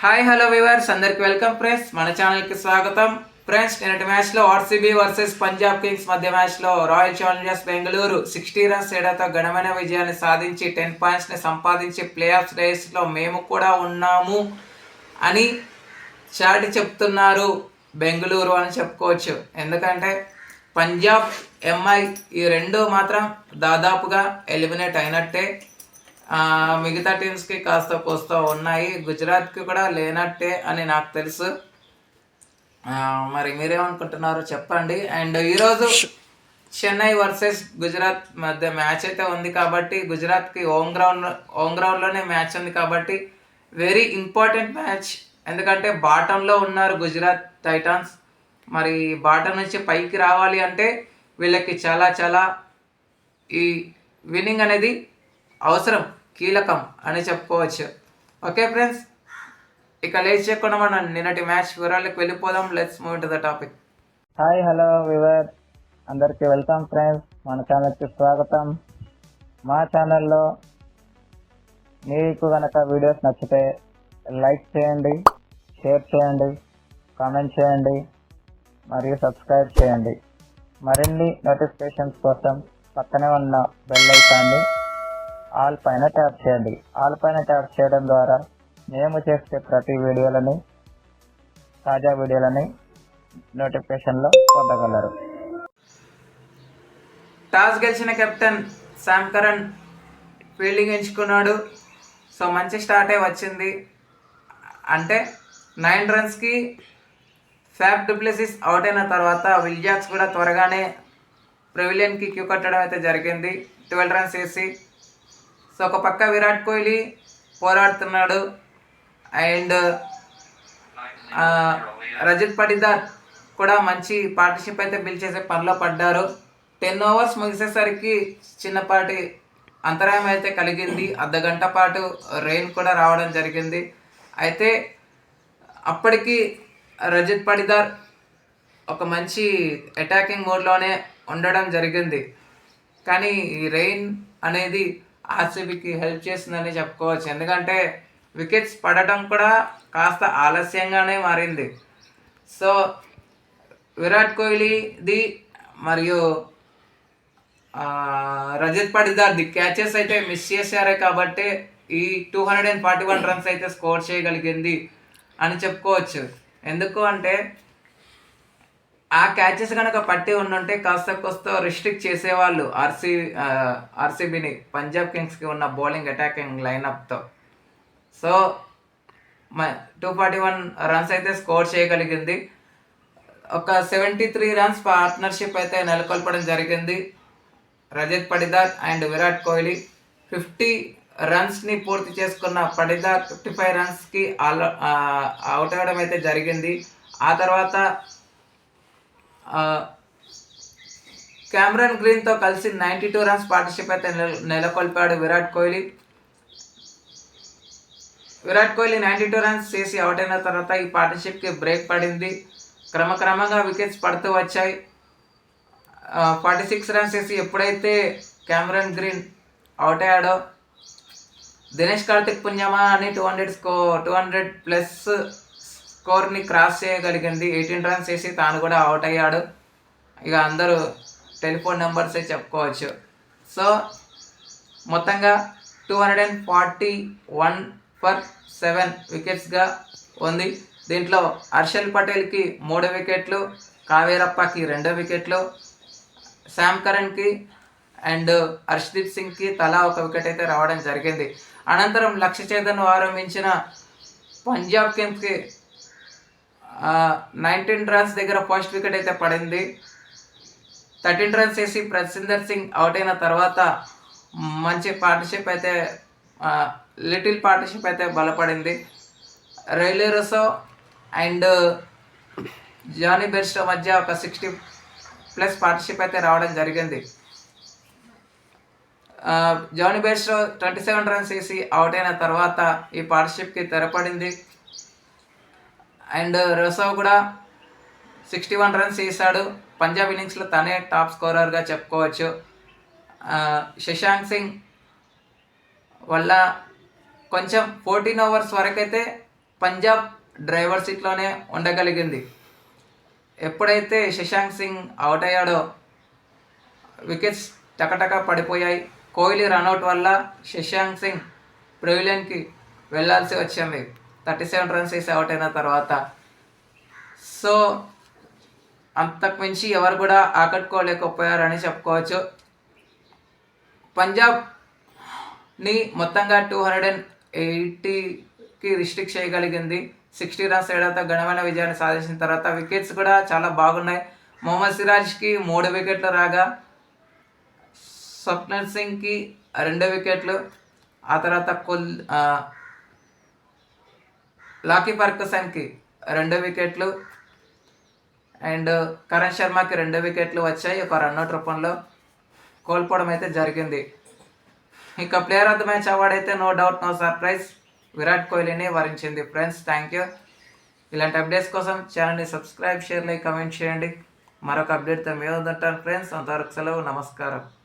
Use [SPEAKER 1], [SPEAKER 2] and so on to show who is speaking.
[SPEAKER 1] Hi hello viewers అందరికి welcome friends మన ఛానల్కి స్వాగతం. ఫ్రెండ్స్ నిన్నటి మ్యాచ్లో ఆర్సీబీ వర్సెస్ పంజాబ్ కింగ్స్ మధ్య మ్యాచ్లో Royal Challengers Bengaluru sixty runs తేడాతో ఘనమైన విజయాన్ని సాధించి టెన్ పాయింట్స్ని సంపాదించి ప్లే ఆఫ్ రేస్లో మేము కూడా ఉన్నాము అని చాటి చెప్తున్నారు బెంగళూరు అని చెప్పుకోవచ్చు. ఎందుకంటే పంజాబ్ ఎంఐ ఈ రెండు మాత్రం దాదాపుగా ఎలిమినేట్ అయినట్టే. మిగతా టీమ్స్కి కాస్త కోస్త ఉన్నాయి. గుజరాత్కి కూడా లేనట్టే అని నాకు తెలుసు. మరి మీరేమనుకుంటున్నారో చెప్పండి. అండ్ ఈరోజు చెన్నై వర్సెస్ గుజరాత్ మధ్య మ్యాచ్ అయితే ఉంది కాబట్టి గుజరాత్కి హోమ్ గ్రౌండ్ హోమ్ గ్రౌండ్లోనే మ్యాచ్ ఉంది కాబట్టి వెరీ ఇంపార్టెంట్ మ్యాచ్. ఎందుకంటే బాటంలో ఉన్నారు గుజరాత్ టైటాన్స్. మరి బాటం నుంచి పైకి రావాలి అంటే వీళ్ళకి చాలా చాలా ఈ విన్నింగ్ అనేది అవసరం. కీలకం అని చెప్పుకోవచ్చు. Okay friends? ఇక లేచి చేయకుండా మనం నిన్నటి మ్యాచ్ వివరాలకు వెళ్ళిపోదాం. Let's move to the topic
[SPEAKER 2] hi hello viewer అందరికీ వెల్కమ్ ఫ్రెండ్స్. మన ఛానల్కి స్వాగతం. మా ఛానల్లో మీకు కనుక వీడియోస్ నచ్చితే లైక్ చేయండి షేర్ చేయండి కామెంట్ చేయండి మరియు సబ్స్క్రైబ్ చేయండి. మరిన్ని నోటిఫికేషన్స్ కోసం పక్కనే ఉన్న బెల్ ఐకాన్ని ఆల్ పైన ట్యాప్ చేయండి. ఆల్ పైన ట్యాప్ చేయడం ద్వారా మేము చేసే ప్రతి వీడియోలని తాజా వీడియోలని నోటిఫికేషన్లో పొందగలరు.
[SPEAKER 1] టాస్ గెలిచిన కెప్టెన్ శామ్ కరణ్ ఫీల్డింగ్ ఎంచుకున్నాడు. సో మంచి స్టార్టే వచ్చింది. అంటే నైన్ రన్స్కి ఫ్యాబ్ డూప్లెసిస్ అవుట్ అయిన తర్వాత విల్జాక్స్ కూడా త్వరగానే ప్రెవిలియన్కి క్యూ కట్టడం అయితే జరిగింది. ట్వెల్వ్ రన్స్ వేసి సో ఒక పక్క విరాట్ కోహ్లీ పోరాడుతున్నాడు. అండ్ రజిత్ రజత్ పటిదార్ కూడా మంచి పార్ట్నర్షిప్ అయితే బిల్డ్ చేసే పనిలో పడ్డారు. టెన్ ఓవర్స్ ముగిసేసరికి చిన్నపాటి అంతరాయం అయితే కలిగింది. అర్ధగంట పాటు రెయిన్ కూడా రావడం జరిగింది. అయితే అప్పటికి రజత్ పడిదార్ ఒక మంచి అటాకింగ్ మోడ్లోనే ఉండడం జరిగింది. కానీ ఈ రెయిన్ అనేది ఆర్సీబీకి హెల్ప్ చేసిందని చెప్పుకోవచ్చు. ఎందుకంటే వికెట్స్ పడటం కూడా కాస్త ఆలస్యంగానే మారింది. సో విరాట్ కోహ్లీది మరియు రజత్ పడిదార్ది క్యాచెస్ అయితే మిస్ చేశారే కాబట్టి ఈ two hundred and forty one runs అయితే స్కోర్ చేయగలిగింది అని చెప్పుకోవచ్చు. ఎందుకు అంటే ఆ క్యాచెస్ కనుక పట్టి ఉండుంటే కాస్త కొస్త రిస్ట్రిక్ట్ చేసేవాళ్ళు ఆర్సీ ఆర్సీబీని పంజాబ్ కింగ్స్కి ఉన్న bowling attacking లైనప్తో so two forty one runs అయితే స్కోర్ చేయగలిగింది. ఒక సెవెంటీ త్రీ రన్స్ పార్ట్నర్షిప్ అయితే నెలకొల్పడం జరిగింది. రజత్ పడిదార్ అండ్ విరాట్ కోహ్లీ ఫిఫ్టీ రన్స్ని పూర్తి చేసుకున్న పడిదార్ ఫిఫ్టీ ఫైవ్ రన్స్కి ఆల్ అవుట్ అవ్వడం అయితే జరిగింది. ఆ తర్వాత క్యామరన్ గ్రీన్తో కలిసి నైంటీ టూ రన్స్ పార్ట్నర్షిప్ అయితే నెల- నెలకొల్పాడు Virat Kohli. Virat Kohli ninety two runs చేసి అవుట్ అయిన తర్వాత ఈ పార్ట్నర్షిప్కి బ్రేక్ పడింది. క్రమక్రమంగా వికెట్స్ పడుతూ వచ్చాయి. ఫార్టీ సిక్స్ రన్స్ చేసి ఎప్పుడైతే క్యామరన్ గ్రీన్ అవుట్ అయ్యాడో దినేష్ కార్తిక్ పుణ్యమా అని two hundred స్కో two hundred plus స్కోర్ని క్రాస్ చేయగలిగింది. ఎయిటీన్ రన్స్ వేసి తాను కూడా అవుట్ అయ్యాడు. ఇక అందరూ టెలిఫోన్ నెంబర్సే చెప్పుకోవచ్చు. సో మొత్తంగా two hundred and forty one for seven వికెట్స్గా ఉంది. దీంట్లో హర్షల్ పటేల్కి మూడు వికెట్లు కావేరప్పకి రెండు వికెట్లు శామ్ కరణ్కి అండ్ హర్షదీప్ సింగ్కి తలా ఒక వికెట్ అయితే రావడం జరిగింది. అనంతరం లక్ష్య చేతను ఆరంభించిన పంజాబ్ కింగ్స్కి నైన్టీన్ రన్స్ దగ్గర ఫస్ట్ వికెట్ అయితే పడింది. థర్టీన్ రన్స్ వేసి ప్రసిందర్ సింగ్ అవుట్ అయిన తర్వాత మంచి పార్ట్నర్షిప్ అయితే లిటిల్ పార్ట్నర్షిప్ అయితే బలపడింది. రైలే రసో అండ్ జానీ బెర్స్టో మధ్య ఒక సిక్స్టీ ప్లస్ పార్ట్నర్షిప్ అయితే రావడం జరిగింది. Jonny Bairstow twenty seven runs వేసి అవుట్ అయిన తర్వాత ఈ పార్ట్నర్షిప్కి తెరపడింది. అండ్ రసవ్ కూడా సిక్స్టీ వన్ రన్స్ వేసాడు పంజాబ్ ఇన్నింగ్స్లో తనే టాప్ స్కోరర్గా చెప్పుకోవచ్చు. శశాంక్ సింగ్ వల్ల కొంచెం ఫోర్టీన్ ఓవర్స్ వరకు అయితే పంజాబ్ డ్రైవర్ సీట్లోనే ఉండగలిగింది. ఎప్పుడైతే శశాంక్ సింగ్ అవుట్ అయ్యాడో వికెట్స్ టకటక పడిపోయాయి. కోహ్లీ రన్అట్ వల్ల శశాంక్ సింగ్ ప్రెవిలియన్కి వెళ్ళాల్సి వచ్చింది. థర్టీ సెవెన్ రన్స్ వేసి అవుట్ అయిన తర్వాత. సో అంతకు మించి ఎవరు కూడా ఆకట్టుకోలేకపోయారని చెప్పుకోవచ్చు. పంజాబ్ని మొత్తంగా టూ హండ్రెడ్ అండ్ ఎయిటీకి రిస్ట్రిక్ట్ చేయగలిగింది. సిక్స్టీ రన్స్ ఏడాతో ఘనమైన విజయాన్ని సాధించిన తర్వాత వికెట్స్ కూడా చాలా బాగున్నాయి. మొహమ్మద్ సిరాజ్కి మూడు వికెట్లు రాగా స్వప్నర్ సింగ్కి రెండు వికెట్లు ఆ తర్వాత కుల్ లాకీ పర్కసన్కి రెండు వికెట్లు అండ్ కరణ్ శర్మకి రెండు వికెట్లు వచ్చాయి. ఒక రన్అట్ రూపంలో కోల్పోవడం అయితే జరిగింది. ఇక player of the match award అయితే no doubt no surprise Virat కోహ్లీని వరించింది. ఫ్రెండ్స్ థ్యాంక్ యూ ఇలాంటి అప్డేట్స్ కోసం ఛానల్ని సబ్స్క్రైబ్ షేర్ లైక్ కమెంట్ చేయండి. మరొక అప్డేట్తో మేము ఉంటాను. ఫ్రెండ్స్ అంతవరకు సెలవు. నమస్కారం.